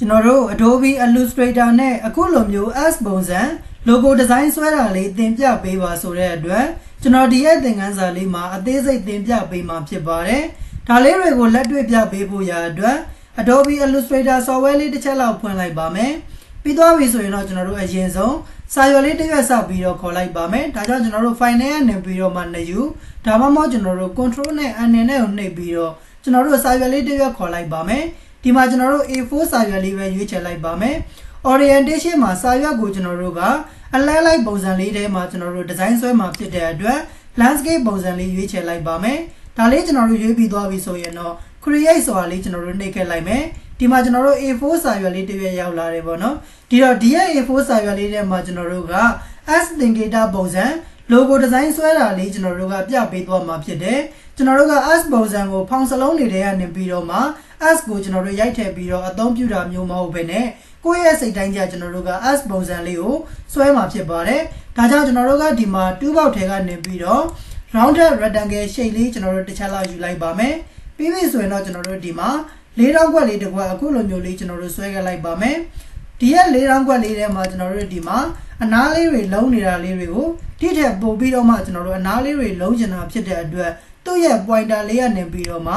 ကျွန်တော်တို့ Adobe Illustrator နဲ့အခုလိုမျိုး S ပုံစံ logo design ဆွဲတာလေးသင်ပြပေးပါဆိုတဲ့အတွက်ကျွန်တော်ဒီရဲ့သင်ခန်းစာလေးမှာအသေးစိတ်သင်ပြပေးမှာဖြစ်ပါတယ်။ဒါလေးတွေကိုလက်တွေ့ပြပေးဖို့ရအတွက် Adobe Illustrator software လေးတစ်ချက်လောက်ဖွင့်လိုက်ပါမယ်။ပြီးသွားပြီဆိုရင်တော့ကျွန်တော်တို့အရင်ဆုံးစာရွက်လေးတစ်ရွက်စပြီးတော့ခေါ်လိုက်ပါမယ်။ဒါကြောင့်ကျွန်တော်တို့ file နဲ့နေပြီးတော့မှနှယူဒါမှမဟုတ်ကျွန်တော်တို့ control နဲ့ N နဲ့ကိုနှိပ်ပြီးတော့ကျွန်တော်တို့စာရွက်လေးတစ်ရွက်ခေါ်လိုက်ပါမယ်။ ဒီမှာကျွန်တော်တို့ A4 စာရွက်လေးပဲရွေးချယ်လိုက်ပါမယ်။ orientation မှာစာရွက်ကိုကျွန်တော်တို့ကအလဲလိုက်ပုံစံလေးထဲမှာကျွန်တော်တို့ design ဆွဲမှာဖြစ်တဲ့အတွက် landscape ပုံစံလေးရွေးချယ်လိုက်ပါမယ်။ဒါလေးကျွန်တော်တို့ရွေးပြီးသွားပြီဆိုရင်တော့ create ဆိုတာလေးကျွန်တော်တို့နှိပ်ခဲ့လိုက်မယ်။ဒီမှာကျွန်တော်တို့ A4 စာရွက်လေးတစ်ရွက်ရောက်လာတယ်ပေါ့နော်။ဒီတော့ဒီရဲ့ A4 စာရွက်လေးထဲမှာကျွန်တော်တို့က S thinkator ပုံစံ logo design ဆွဲတာလေးကျွန်တော်တို့ကပြပေးသွားမှာဖြစ်တယ်။ကျွန်တော်တို့က S ပုံစံကိုဖောင်စလုံးတွေထဲကနေပြီးတော့မှ S ကိုကျွန်တော်တို့ရိုက်ထည့်ပြီးတော့အသုံးပြုတာမျိုးမဟုတ်ဘဲနဲ့ကိုယ့်ရဲ့စိတ်တိုင်းကြကျွန်တော်တို့က S ပုံစံလေးကိုဆွဲမှာဖြစ်ပါတယ်။ဒါကြောင့်ကျွန်တော်တို့ကဒီမှာ2ပေါက်ထဲကနေပြီးတော့ rounded rectangle shape လေးကျွန်တော်တို့တစ်ချက်လောက်ယူလိုက်ပါမယ်။ပြီးပြီဆိုရင်တော့ကျွန်တော်တို့ဒီမှာလေးတောင်းကွက်လေးတစ်ခွက်အခုလိုမျိုးလေးကျွန်တော်တို့ဆွဲခဲ့လိုက်ပါမယ်။ ဒီရဲ့လေးတောင်းကွက်လေးထဲမှာကျွန်တော်တို့ဒီမှာအနားလေးတွေလုံးနေတာလေးတွေကိုတိထက်ပို့ပြီးတော့မှကျွန်တော်တို့အနားလေးတွေလုံးချင်တာဖြစ်တဲ့အတွက်သူ့ရဲ့ pointer လေးကနေပြီးတော့မှ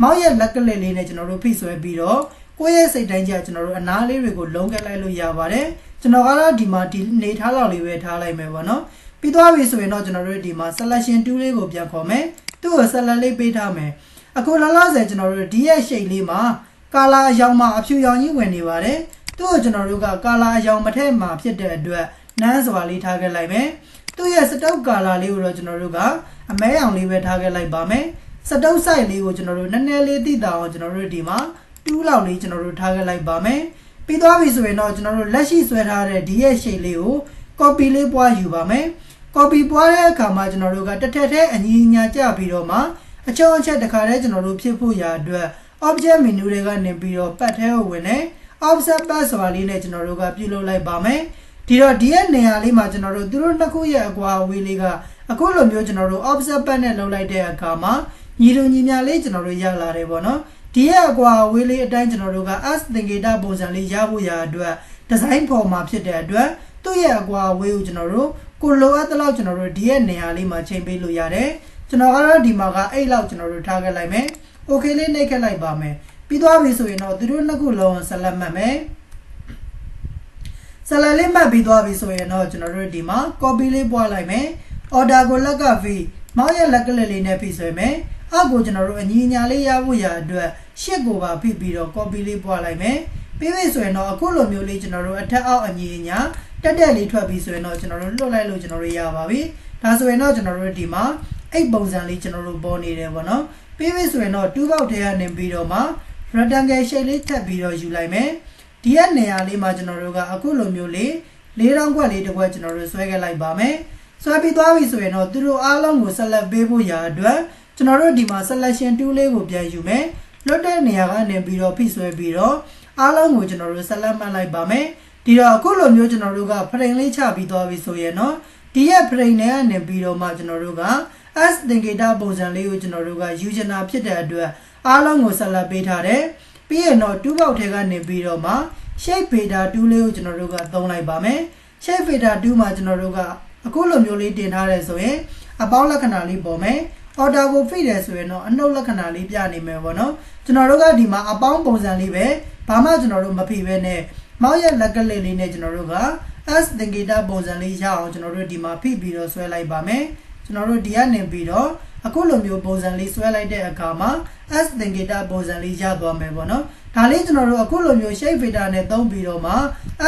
မောက်ရဲ့လက်ကလေးလေးနဲ့ကျွန်တော်တို့ဖိဆွဲပြီးတော့ကိုယ့်ရဲ့စိတ်တိုင်းကြကျွန်တော်တို့အနားလေးတွေကိုလုံးကက်လိုက်လို့ရပါတယ်ကျွန်တော်ကတော့ဒီမှာဒီနေထားလောက်လေးပဲထားလိုက်မယ်ပေါ့နော်ပြီးသွားပြီဆိုရင်တော့ကျွန်တော်တို့ဒီမှာ selection tool လေးကိုပြန်ခေါ်မယ်သူ့ကို select လေးပေးထားမယ်အခုလောလောဆယ်ကျွန်တော်တို့ဒီရဲ့ shape လေးမှာ color အရောင်မှာအဖြူရောင်ကြီးဝင်နေပါတယ် သူ့ကိုကျွန်တော်တို့က color အရောင်မထည့်မှာဖြစ်တဲ့အတွက်နန်းစွာလေးထားခဲ့လိုက်မယ်သူ့ရဲ့စတုပ် color လေးကိုတော့ကျွန်တော်တို့ကအမဲရောင်လေးပဲထားခဲ့လိုက်ပါမယ်စတုပ် site လေးကိုကျွန်တော်တို့နည်းနည်းလေးသိတာအောင်ကျွန်တော်တို့ဒီမှာ2လောက်လေးကျွန်တော်တို့ထားခဲ့လိုက်ပါမယ်ပြီးသွားပြီဆိုရင်တော့ကျွန်တော်တို့လက်ရှိဆွဲထားတဲ့ဒီရဲ့ shape လေးကို copy လေးပွားယူပါမယ် copy ပွားတဲ့အခါမှာကျွန်တော်တို့ကတစ်ထက်ထဲအညီအညာကြပြီးတော့မှအချုံအချက်တစ်ခါတည်းကျွန်တော်တို့ဖြစ်ဖို့ရာအတွက် object menu တွေကနေပြီးတော့ပတ်ထဲကိုဝင်တယ် offset path ဆိုတာလေးနဲ့ကျွန်တော်တို့ကပြုလုပ်လိုက်ပါမယ်ဒီတော့ဒီရဲ့နေရာလေးမှာကျွန်တော်တို့သူတို့နှစ်ခုရဲ့အကွာအဝေးလေးကအခုလိုမျိုးကျွန်တော်တို့ offset path နဲ့လုပ်လိုက်တဲ့အခါမှာညီလိုညီမျှလေးကျွန်တော်တို့ရလာတယ်ပေါ့နော်ဒီရဲ့အကွာအဝေးလေးအတိုင်းကျွန်တော်တို့က S သင်္ကေတပုံစံလေးရဖို့ရာအတွက်ဒီဇိုင်းဖော်မှာဖြစ်တဲ့အတွက်သူ့ရဲ့အကွာအဝေးကိုကျွန်တော်တို့ကိုလိုအပ်တဲ့လောက်ကျွန်တော်တို့ဒီရဲ့နေရာလေးမှာချိန်ပေးလို့ရတယ်ကျွန်တော်ကတော့ဒီမှာကအဲ့လောက်ကျွန်တော်တို့ထားခဲ့လိုက်မယ် okay လေးနှိပ်ခဲ့လိုက်ပါမယ် ပြီးသွားပြီဆိုရင်တော့သူတို့နှစ်ခုလုံးဆက်လက်မှတ်မယ်ဆက်လက်လေးမှတ်ပြီးသွားပြီဆိုရင်တော့ကျွန်တော်တို့ဒီမှာ copy လေးပွားလိုက်မယ် order ကိုလက်က v မောင်းရဲ့လက်ကလေးလေးနဲ့ပြီးဆွဲမယ်အောက်ကိုကျွန်တော်တို့အညီညာလေးရဖို့ရအတွက်ရှစ်ကိုပါဖိပြီးတော့ copy လေးပွားလိုက်မယ်ပြီးပြီဆိုရင်တော့အခုလိုမျိုးလေးကျွန်တော်တို့အထက်အောက်အညီညာတက်တက်လေးထွက်ပြီးဆိုရင်တော့ကျွန်တော်တို့လွတ်လိုက်လို့ကျွန်တော်တို့ရပါပြီဒါဆိုရင်တော့ကျွန်တော်တို့ဒီမှာအဲ့ပုံစံလေးကျွန်တော်တို့ပေါ်နေတယ်ပေါ့နော်ပြီးပြီဆိုရင်တော့2ပေါက်ထဲကနေပြီးတော့မှ rectangle shape လေးထပ်ပြီးတော့ယူလိုက်မယ်ဒီရဲ့နေရာလေးမှာကျွန်တော်တို့ကအခုလိုမျိုးလေးလေးတောင်းခွက်လေးတစ်ခွက်ကျွန်တော်တို့ဆွဲခဲ့လိုက်ပါမယ်ဆွဲပြီးသွားပြီဆိုရင်တော့သူတို့အားလုံးကို select ပေးဖို့ရာအတွက်ကျွန်တော်တို့ဒီမှာ selection tool လေးကိုပြန်ယူမယ်လွတ်တဲ့နေရာကနေပြီးတော့ဖိဆွဲပြီးတော့အားလုံးကိုကျွန်တော်တို့ select မှတ်လိုက်ပါမယ်ဒီတော့အခုလိုမျိုးကျွန်တော်တို့က frame လေးချပြီးသွားပြီဆိုရင်တော့ ဒီရဲ့ frame နဲ့ကနေပြီးတော့မှကျွန်တော်တို့က S သင်္ကေတပုံစံလေးကိုကျွန်တော်တို့ကယူချင်တာဖြစ်တဲ့အတွက်အားလုံးကို select ပေးထားတယ်ပြီးရင်တော့2ပေါက်ထဲကနေပြီးတော့မှ shape fader 2လေးကိုကျွန်တော်တို့ကသုံးလိုက်ပါမယ် shape fader 2မှာကျွန်တော်တို့ကအခုလိုမျိုးလေးတင်ထားတယ်ဆိုရင်အပေါင်းလက္ခဏာလေးပေါ်မယ် order ကို fit တယ်ဆိုရင်တော့အနှုတ်လက္ခဏာလေးပြနေမယ်ပေါ့နော်ကျွန်တော်တို့ကဒီမှာအပေါင်းပုံစံလေးပဲဘာမှကျွန်တော်တို့မဖိဘဲနဲ့မောက်ရဲ့လက်ကလေးလေးနဲ့ကျွန်တော်တို့က S သင်္ကေတပုံစံလေးရအောင်ကျွန်တော်တို့ဒီမှာဖိပြီးတော့ဆွဲလိုက်ပါမယ်ကျွန်တော်တို့ဒီကနေပြီးတော့အခုလိုမျိုးပုံစံလေးဆွဲလိုက်တဲ့အခါမှာ S သင်္ကေတပုံစံလေးရသွားမယ်ပေါ့နော်ဒါလေးကျွန်တော်တို့အခုလိုမျိုး shape fader နဲ့သုံးပြီးတော့မှ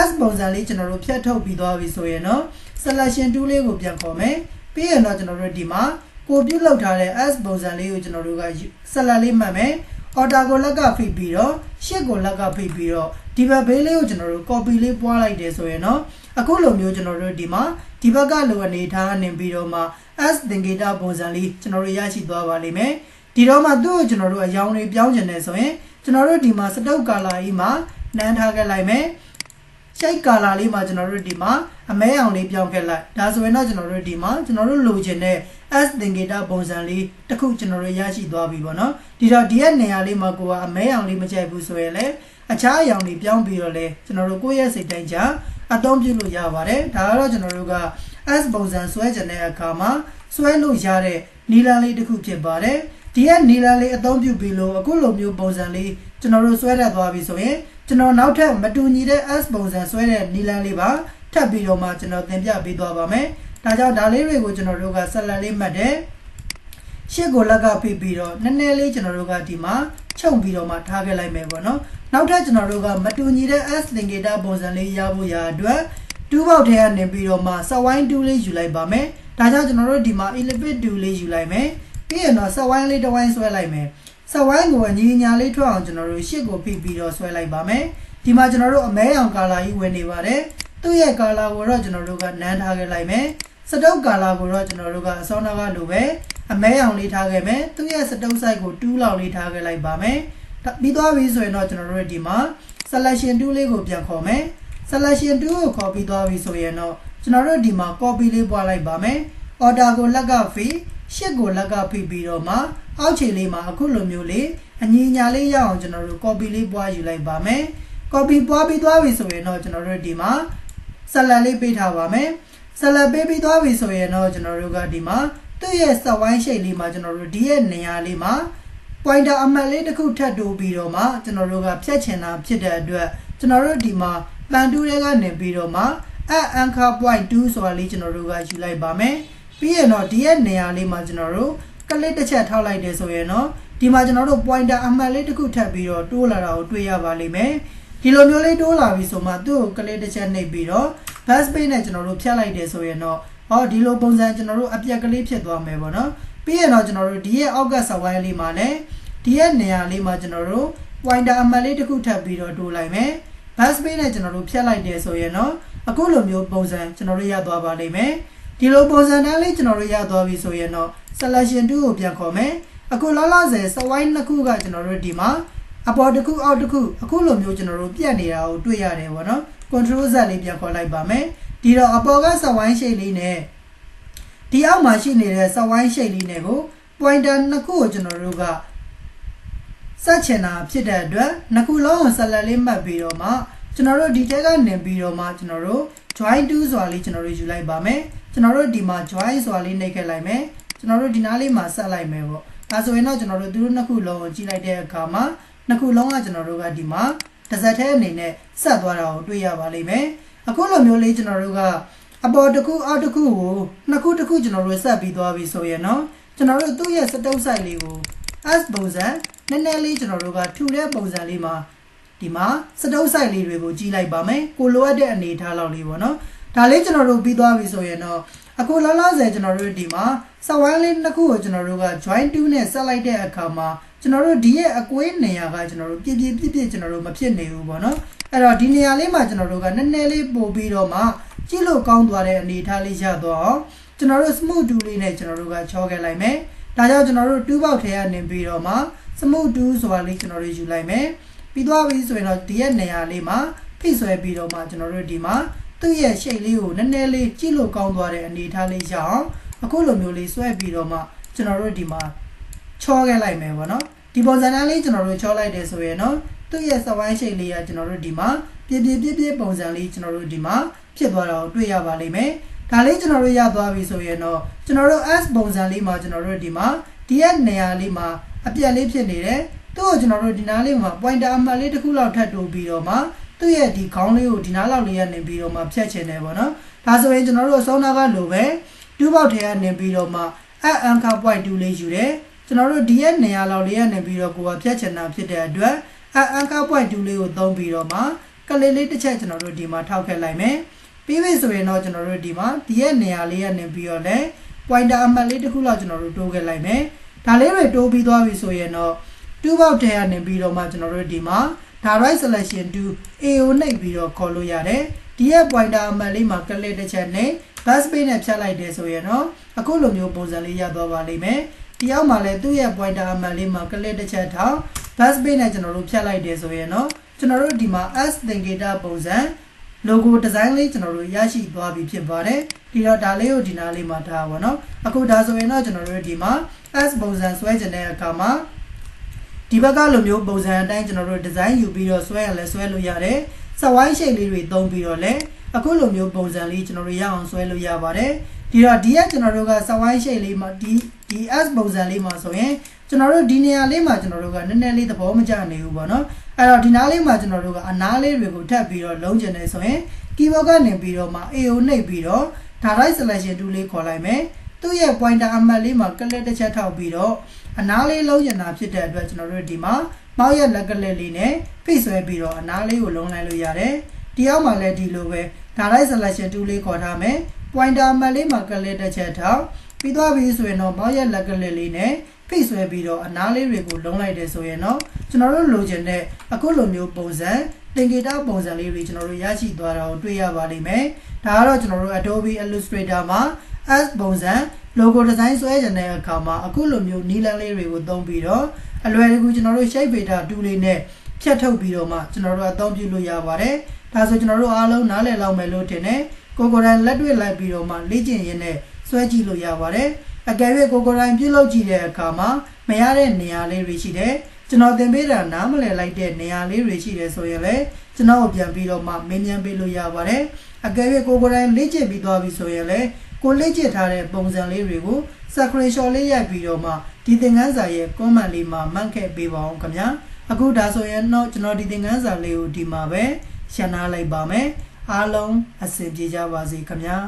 S ပုံစံလေးကျွန်တော်တို့ဖြတ်ထုတ်ပြီးသွားပြီဆိုရင်တော့ selection tool လေးကိုပြန်ခေါ်မယ်ပြီးရင်တော့ကျွန်တော်တို့ဒီမှာကိုပြုတ်လောက်ထားတဲ့ S ပုံစံလေးကိုကျွန်တော်တို့က select လေးမှတ်မယ် order ကိုလက်ကဖိပြီးတော့ရှစ်ကိုလက်ကဖိပြီးတော့ဒီဘက်ဘေးလေးကိုကျွန်တော်တို့ copy လေးပွားလိုက်တယ်ဆိုရင်တော့အခုလိုမျိုးကျွန်တော်တို့ဒီမှာဒီဘက်ကလိုအနေထားနေပြီးတော့မှ S သင်္ကေတပုံစံလေးကျွန်တော်တို့ရရှိသွားပါလိမ့်မယ်ဒီတော့မှသူ့ကိုကျွန်တော်တို့အယောင်တွေပြောင်းကျင်နေဆိုရင်ကျွန်တော်တို့ဒီမှာစတုပ်ကာလာကြီးမှာနန်းထားခဲ့လိုက်မယ်ရှိတ်ကာလာလေးမှာကျွန်တော်တို့ဒီမှာအမဲအောင်လေးပြောင်းခဲ့လိုက်ဒါဆိုရင်တော့ကျွန်တော်တို့ဒီမှာကျွန်တော်တို့လိုချင်တဲ့ S သင်္ကေတပုံစံလေးတစ်ခုကျွန်တော်တို့ရရှိသွားပြီပေါ့နော်ဒီတော့ဒီရဲ့နေရာလေးမှာကိုကအမဲအောင်လေးမကြိုက်ဘူးဆိုရင်လည်းအခြားအရောင်တွေပြောင်းပြီးတော့လေကျွန်တော်တို့ကိုယ့်ရဲ့စိတ်တိုင်းချအသုံးပြုလို့ရပါတယ်ဒါကတော့ကျွန်တော်တို့က S ပုံစံဆွဲကျင်တဲ့အခါမှာဆွဲလို့ရတဲ့နီလာလေးတစ်ခုဖြစ်ပါတယ်ဒီရဲ့နီလာလေးအသုံးပြုပြီးလို့အခုလိုမျိုးပုံစံလေးကျွန်တော်တို့ဆွဲရသွားပြီဆိုရင်ကျွန်တော်နောက်ထပ်မတူညီတဲ့ S ပုံစံဆွဲတဲ့နီလာလေးပါထပ်ပြီးတော့မှကျွန်တော်သင်ပြပေးသွားပါမယ် ဒါကြောင့်ဒါလေးတွေကိုကျွန်တော်တို့ကဆက်လက်လေးမှတ်တယ်ရှစ်ကိုလက်ကဖိပြီးတော့နည်းနည်းလေးကျွန်တော်တို့ကဒီမှာခြုံပြီးတော့မှထားခဲ့လိုက်မယ်ပေါ့နော်နောက်ထပ်ကျွန်တော်တို့ကမတူညီတဲ့ S သင်္ကေတပုံစံလေးရဖို့ရအတွက်တူးပေါက်ထဲကနေပြီးတော့မှစဝိုင်းတူးလေးယူလိုက်ပါမယ်ဒါကြောင့်ကျွန်တော်တို့ဒီမှာ elevate တူးလေးယူလိုက်မယ်ပြီးရင်တော့စဝိုင်းလေးတစ်ဝိုင်းဆွဲလိုက်မယ်စဝိုင်းကိုအညီညာလေးထွက်အောင်ကျွန်တော်တို့ရှစ်ကိုဖိပြီးတော့ဆွဲလိုက်ပါမယ်ဒီမှာကျွန်တော်တို့အမဲအောင်ကာလာကြီးဝင်နေပါတယ်သူ့ရဲ့ကာလာကိုတော့ကျွန်တော်တို့ကနန်းထားခဲ့လိုက်မယ် စတုပ်ကာလာကိုတော့ကျွန်တော်တို့ကအစောနာကလိုပဲအမဲအောင်လေးထားခဲ့မယ်သူ့ရဲ့စတုပ်ဆိုင်ကိုတူးလောက်လေးထားခဲ့လိုက်ပါမယ်ပြီးသွားပြီဆိုရင်တော့ကျွန်တော်တို့ဒီမှာ selection tool လေးကိုပြန်ခေါ်မယ် selection tool ကိုခေါ်ပြီးသွားပြီဆိုရင်တော့ကျွန်တော်တို့ဒီမှာ copy လေးပွားလိုက်ပါမယ် order ကိုလက်ကဖိရှစ်ကိုလက်ကဖိပြီးတော့မှအောက်ခြေလေးမှာအခုလိုမျိုးလေးအညီညာလေးရအောင်ကျွန်တော်တို့ copy လေးပွားယူလိုက်ပါမယ် copy ပွားပြီးသွားပြီဆိုရင်တော့ကျွန်တော်တို့ဒီမှာ select လေးပေးထားပါမယ် select ပေးပြီးသွားပြီဆိုရင်တော့ကျွန်တော်တို့ကဒီမှာသူ့ရဲ့စက်ဝိုင်းရှိတ်လေးမှာကျွန်တော်တို့ဒီရဲ့နေရာလေးမှာ pointer အမှတ်လေးတစ်ခုထပ်တိုးပြီးတော့မှကျွန်တော်တို့ကဖြတ်ချင်တာဖြစ်တဲ့အတွက်ကျွန်တော်တို့ဒီမှာပန်တူးတွေကနေပြီးတော့မှ at anchor point 2ဆိုတာလေးကျွန်တော်တို့ကယူလိုက်ပါမယ်ပြီးရင်တော့ဒီရဲ့နေရာလေးမှာကျွန်တော်တို့ကလစ်တစ်ချက်ထောက်လိုက်တယ်ဆိုရင်တော့ဒီမှာကျွန်တော်တို့ pointer အမှတ်လေးတစ်ခုထပ်ပြီးတော့တိုးလာတာကိုတွေ့ရပါလိမ့်မယ် ဒီလိုမျိုးလေးတိုးလာပြီဆိုမှသူ့ကိုကလစ်တစ်ချက်နှိပ်ပြီးတော့ bus page နဲ့ကျွန်တော်တို့ဖြတ်လိုက်တယ်ဆိုရင်တော့ဟောဒီလိုပုံစံကျွန်တော်တို့အပြက်ကလေးဖြစ်သွားမယ်ပေါ့နော်ပြီးရင်တော့ကျွန်တော်တို့ဒီရဲ့အောက်ကစဝိုင်းလေးမှာလည်းဒီရဲ့နေရာလေးမှာကျွန်တော်တို့ pointer အမှတ်လေးတစ်ခုထပ်ပြီးတော့တိုးလိုက်မယ် bus page နဲ့ကျွန်တော်တို့ဖြတ်လိုက်တယ်ဆိုရင်တော့အခုလိုမျိုးပုံစံကျွန်တော်တို့ရသွားပါလိမ့်မယ်ဒီလိုပုံစံတန်းလေးကျွန်တော်တို့ရသွားပြီဆိုရင်တော့ selection 2ကိုပြန်ခေါ်မယ်အခုလောလောဆယ်စဝိုင်းနှစ်ခုကကျွန်တော်တို့ဒီမှာ အပေါ်တစ်ခုအောက်တစ်ခုအခုလိုမျိုးကျွန်တော်တို့ပြတ်နေတာကိုတွေ့ရတယ်ပေါ့နော် control z လေးပြန်ခေါ်လိုက်ပါမယ်ဒီတော့အပေါ်ကစဝိုင်းရှိတ်လေးနဲ့ဒီအောက်မှာရှိနေတဲ့စဝိုင်းရှိတ်လေးနဲ့ကို pointer နှစ်ခုကိုကျွန်တော်တို့ကဆက်ချင်တာဖြစ်တဲ့အတွက်နှစ်ခုလုံးကိုဆက်လက်လေးမှတ်ပြီးတော့မှကျွန်တော်တို့ဒီတဲကနေပြီးတော့မှကျွန်တော်တို့ join to ဆိုတာလေးကျွန်တော်တို့ယူလိုက်ပါမယ်ကျွန်တော်တို့ဒီမှာ join ဆိုတာလေးနှိပ်ခဲ့လိုက်မယ်ကျွန်တော်တို့ဒီနားလေးမှာဆက်လိုက်မယ်ပေါ့ဒါဆိုရင်တော့ကျွန်တော်တို့သူတို့နှစ်ခုလုံးကိုကြည့်လိုက်တဲ့အခါမှာ နှစ်ခုလုံးကကျွန်တော်တို့ကဒီမှာတစ်စက်ထဲအနေနဲ့ဆက်သွားတာကိုတွေ့ရပါလိမ့်မယ်အခုလိုမျိုးလေးကျွန်တော်တို့ကအပေါ်တစ်ခုအောက်တစ်ခုကိုနှစ်ခုတစ်ခုကျွန်တော်တို့ဆက်ပြီးသွားပြီဆိုရင်တော့ကျွန်တော်တို့သူ့ရဲ့စတုပ်ဆိုင်လေးကို S ပုံစံနည်းနည်းလေးကျွန်တော်တို့ကထူတဲ့ပုံစံလေးမှာဒီမှာစတုပ်ဆိုင်လေးတွေကိုကြီးလိုက်ပါမယ်ကိုလိုအပ်တဲ့အနေအထားလောက်လေးပေါ့နော်ဒါလေးကျွန်တော်တို့ပြီးသွားပြီဆိုရင်တော့အခုလောလောဆယ်ကျွန်တော်တို့ဒီမှာစဝိုင်းလေးနှစ်ခုကိုကျွန်တော်တို့က join 2နဲ့ဆက်လိုက်တဲ့အခါမှာ ကျွန်တော်တို့ဒီရဲ့အကွေးနေရာကကျွန်တော်တို့ပြည့်ပြည့်ပြည့်ပြည့်ကျွန်တော်တို့မဖြစ်နေဘူးပေါ့နော်အဲ့တော့ဒီနေရာလေးမှာကျွန်တော်တို့ကနည်းနည်းလေးပို့ပြီးတော့မှကြည့်လို့ကောင်းသွားတဲ့အနေအထားလေးရတော့အောင်ကျွန်တော်တို့ smooth 2လေးနဲ့ကျွန်တော်တို့ကချောခဲ့လိုက်မယ်ဒါကြောင့်ကျွန်တော်တို့2ပေါက်ထဲကနေပြီးတော့မှ smooth 2ဆိုတာလေးကျွန်တော်တို့ယူလိုက်မယ်ပြီးသွားပြီဆိုရင်တော့ဒီရဲ့နေရာလေးမှာဖိဆွဲပြီးတော့မှကျွန်တော်တို့ဒီမှာသူ့ရဲ့ရှိတ်လေးကိုနည်းနည်းလေးကြည့်လို့ကောင်းသွားတဲ့အနေအထားလေးရအောင်အခုလိုမျိုးလေးဆွဲပြီးတော့မှကျွန်တော်တို့ဒီမှာချောခဲ့လိုက်မယ်ပေါ့နော် ဒီပုံစံလေးကျွန်တော်တို့ချောလိုက်တယ်ဆိုရင်တော့သူ့ရဲ့စဝိုင်းရှိတ်လေးကကျွန်တော်တို့ဒီမှာပြပြပြပြပုံစံလေးကျွန်တော်တို့ဒီမှာဖြစ်သွားတာကိုတွေ့ရပါလိမ့်မယ်ဒါလေးကျွန်တော်တို့ရသွားပြီဆိုရင်တော့ကျွန်တော်တို့ S ပုံစံလေးမှာကျွန်တော်တို့ဒီမှာဒီရဲ့နေရာလေးမှာအပြက်လေးဖြစ်နေတယ်သူ့ကိုကျွန်တော်တို့ဒီနားလေးမှာ pointer အမှတ်လေးတစ်ခုလောက်ထပ်တိုးပြီးတော့မှသူ့ရဲ့ဒီခေါင်းလေးကိုဒီနားလောက်လေးရနေပြီးတော့မှဖြတ်ချင်တယ်ပေါ့နော်ဒါဆိုရင်ကျွန်တော်တို့အဆုံးနာကလိုပဲတူးပေါက်ထဲကနေပြီးတော့မှ at anchor point 2လေးယူတယ် ကျွန်တော်တို့ဒီရဲ့နေရာလောက်လေးရနေပြီးတော့ကိုကဖြတ်ချင်တာဖြစ်တဲ့အတွက် at anchor point 2လေးကိုသုံးပြီးတော့မှကလေးလေးတစ်ချက်ကျွန်တော်တို့ဒီမှာထောက်ခဲ့လိုက်မယ်ပြီးပြီဆိုရင်တော့ကျွန်တော်တို့ဒီမှာဒီရဲ့နေရာလေးရနေပြီးတော့လဲ pointer အမှတ်လေးတစ်ခုလောက်ကျွန်တော်တို့တိုးခဲ့လိုက်မယ်ဒါလေးတွေတိုးပြီးသွားပြီဆိုရင်တော့2ပေါက်ထဲကနေပြီးတော့မှကျွန်တော်တို့ဒီမှာ direct selection to AO နှိပ်ပြီးတော့ခေါ်လို့ရတယ်ဒီရဲ့ pointer အမှတ်လေးမှာ click တစ်ချက်နဲ့ bus page နဲ့ဖြတ်လိုက်တယ်ဆိုရင်တော့အခုလိုမျိုးပုံစံလေးရသွားပါလိမ့်မယ် ဒီအောက်မှာလည်းသူ့ရဲ့ pointer အမှတ်လေးမှာ click တစ်ချက်ထောက် bus page နဲ့ကျွန်တော်တို့ဖြတ်လိုက်တယ်ဆိုရင်တော့ကျွန်တော်တို့ဒီမှာ S သင်္ကေတပုံစံ logo design လေးကျွန်တော်တို့ရရှိသွားပြီဖြစ်ပါတယ်ဒီတော့ဒါလေးကိုဒီနားလေးမှာထားပါတော့အခုဒါဆိုရင်တော့ကျွန်တော်တို့ဒီမှာ S ပုံစံဆွဲကျင်တဲ့အခါမှာဒီဘက်ကလိုမျိုးပုံစံအတိုင်းကျွန်တော်တို့ design ယူပြီးတော့ဆွဲရလဲဆွဲလို့ရတယ်စဝိုင်းရှိတ်လေးတွေသုံးပြီးတော့လဲအခုလိုမျိုးပုံစံလေးကျွန်တော်တို့ရအောင်ဆွဲလို့ရပါတယ် ဒီတော့ဒီကကျွန်တော်တို့ကစဝိုင်းရှိတ်လေးမှာဒီဒီ S ပုံစံလေးမှာဆိုရင်ကျွန်တော်တို့ဒီနေရာလေးမှာကျွန်တော်တို့ကနည်းနည်းလေးသဘောမကျနေဘူးပေါ့နော်အဲ့တော့ဒီနားလေးမှာကျွန်တော်တို့ကအနားလေးတွေကိုထပ်ပြီးတော့လုံးကျင်နေဆိုရင် keyboard ကနေပြီးတော့မှ AO နှိပ်ပြီးတော့ direct selection tool လေးခေါ်လိုက်မယ်သူ့ရဲ့ pointer အမှတ်လေးမှာကလစ်တစ်ချက်ထောက်ပြီးတော့အနားလေးလုံးကျင်တာဖြစ်တဲ့အတွက်ကျွန်တော်တို့ဒီမှာမောက်ရဲ့လက်ကလေးလေးနဲ့ဖိတ်ဆွဲပြီးတော့အနားလေးကိုလုံးလိုက်လို့ရတယ်ဒီအောက်မှာလည်းဒီလိုပဲ direct selection tool လေးခေါ်ထားမယ် pointer အမှတ်လေးမှာကလစ်တစ်ချက်ထောက်ပြီးသွားပြီဆိုရင်တော့မောက်ရဲ့လက်ကလေးလေးနဲ့ဖိတ်ဆွဲပြီးတော့အနားလေးတွေကိုလုံးလိုက်တယ်ဆိုရင်တော့ကျွန်တော်တို့လိုချင်တဲ့အခုလိုမျိုးပုံစံသင်္ကေတပုံစံလေးတွေကျွန်တော်တို့ရရှိသွားတာကိုတွေ့ရပါလိမ့်မယ်။ဒါကတော့ကျွန်တော်တို့ Adobe Illustrator မှာ S ပုံစံ logo design ဆွဲကြတဲ့အခါမှာအခုလိုမျိုးနီလန်းလေးတွေကိုသုံးပြီးတော့အလွယ်တကူကျွန်တော်တို့ shape beta 2လေးနဲ့ဖြတ်ထုတ်ပြီးတော့မှကျွန်တော်တို့အသုံးပြုလို့ရပါတယ်။ဒါဆိုကျွန်တော်တို့အားလုံးနားလည်လောက်မယ်လို့ထင်တယ်။ ကိုကိုယ်တိုင်လက်တွေ့လိုက်ပြီးတော့မှလေ့ကျင့်ရင်းနဲ့ဆွဲကြည့်လို့ရပါတယ်။အကယ်၍ကိုကိုယ်တိုင်ပြုလုပ်ကြည့်တဲ့အခါမှာမရတဲ့နေရာလေးတွေရှိတယ်။ကျွန်တော်သင်ပေးတာနားမလည်လိုက်တဲ့နေရာလေးတွေရှိတယ်ဆိုရင်လည်းကျွန်တော်ပြန်ပြီးတော့မှမင်းမြန်ပေးလို့ရပါတယ်။အကယ်၍ကိုကိုယ်တိုင်လေ့ကျင့်ပြီးသွားပြီဆိုရင်လည်းကိုလေ့ကျင့်ထားတဲ့ပုံစံလေးတွေကို screenshot လေးရိုက်ပြီးတော့မှဒီသင်ခန်းစာရဲ့ comment လေးမှာမှတ်ခဲ့ပေးပါအောင်ခင်ဗျာအခုဒါဆိုရင်တော့ကျွန်တော်ဒီသင်ခန်းစာလေးကိုဒီမှာပဲရှင်းနာလိုက်ပါမယ် အားလုံးအဆင်ပြေကြပါစေခင်ဗျာ